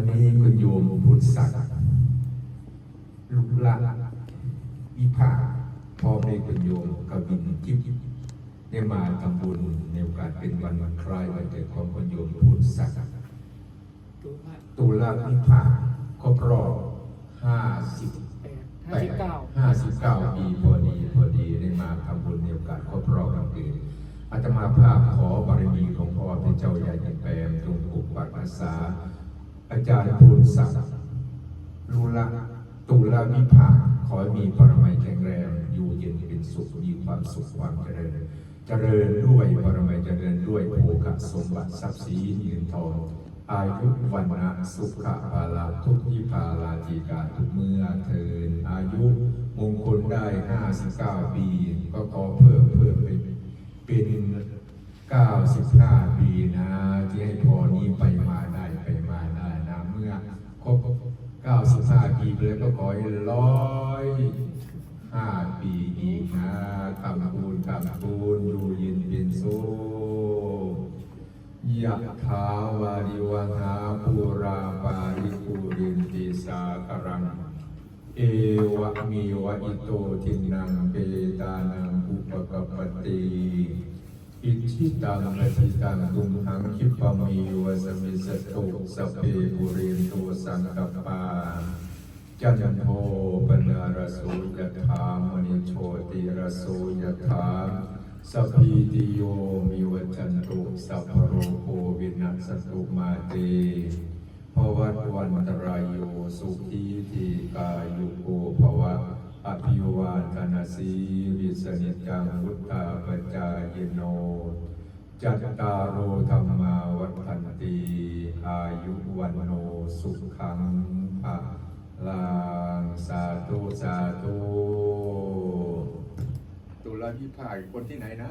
วันนี้คุณโยมพุทธศักดิ์ลุกละวิภาพ่อแม่คุณโยมกบินทิพย์ได้มาทำบุญในโอกาสเป็นวันคล้ายวันเกิดของคุณโยมพุทธศักดิ์ตุลาวิภาครบรอบห้าสิบแปดห้าสิบเก้าปีพอดีพอดีได้มาทำบุญในโอกาสครบรอบวันเกิดอาตมาภาพขอบารมีของพ่อพระเจ้าใหญ่ในแปมจงปกปักรักษา อาจารย์ภูลศักดิ์ลูละตุลาวิภาขอให้มีปรมัยแข็งแรง อยู่เย็นเป็นสุข มีความสุขความเจริญ เจริญด้วยปรมัยเจริญด้วยโภคสมบัติทรัพย์สินเงินทอง อายุวันนะสุขภาลาทุกทิพาลาจีกาทุกเมื่อเทินอายุมงคลได้ 59 ปี ก็ขอเพิ่มเพิ่มไปเป็น 95 ปีนะที่ให้พอ รบ95 ปีไปเลยก็ขอให้ร้อยห้าปีอีกนะคำพูนคำพูนอยู่เย็นเป็นสุขยะถาวาริวหาภูราปาริปุรินติสาครัง เอวะมีวะอิโตทินังเปตานังอุปกปติ อิชิตังปฏิตังตุมหังคิปมีวะสมิสตุสเพปุเรนตุสังกปปาจันโทปนารโสยถามณิโชติรโสยถาสัพพิติโยมิวัจันตุสัพโรโควินัสตุมาเตภวัตวันตรายโยสุขีทีกายุโกภวะอภิวาทนาสีวิสนิจังวุฒาปจา ยโน จัตตารโอธรรมาวัฏันตีอายุวันโนสุขังภะลังสาธุสาธุตุลาพิภายคนที่ไหนนะ